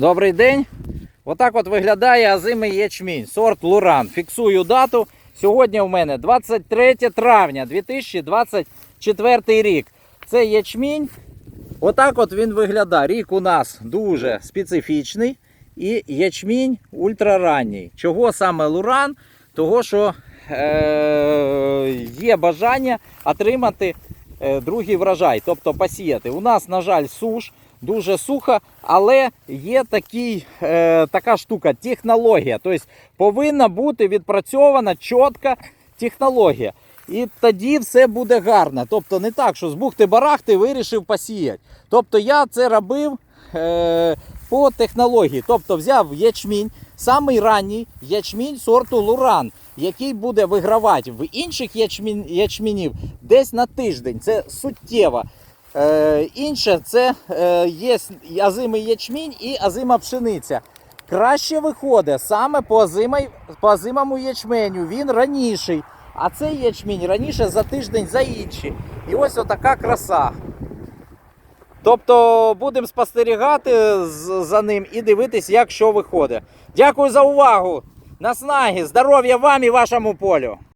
Добрий день. Отак от виглядає азимий ячмінь, сорт Луран. Фіксую дату. Сьогодні у мене 23 травня 2024 рік. Це ячмінь. Отак от він виглядає. Рік у нас дуже специфічний. І ячмінь ультраранній. Чого саме Луран? Того, що е- є бажання отримати е, другий врожай, тобто посіяти. У нас, на жаль, суш, дуже сухо, але є такий, е, така штука, технологія. Тобто повинна бути відпрацьована чітка технологія. І тоді все буде гарно. Тобто не так, що з бухти-барахти вирішив посіяти. Тобто я це робив е, по технології. Тобто взяв ячмінь, самий ранній ячмінь сорту Луран, який буде вигравати в інших ячмін, ячмінів десь на тиждень. Це суттєво. Е, інше це е, є азимий ячмінь і азима пшениця. Краще виходить саме по, озимой, по озимому ячменю. Він раніший. А цей ячмінь раніше за тиждень за інші. І ось отака краса. Тобто будемо спостерігати за ним і дивитись, як що виходить. Дякую за увагу. Наснаги, здоров'я вам і вашому полю.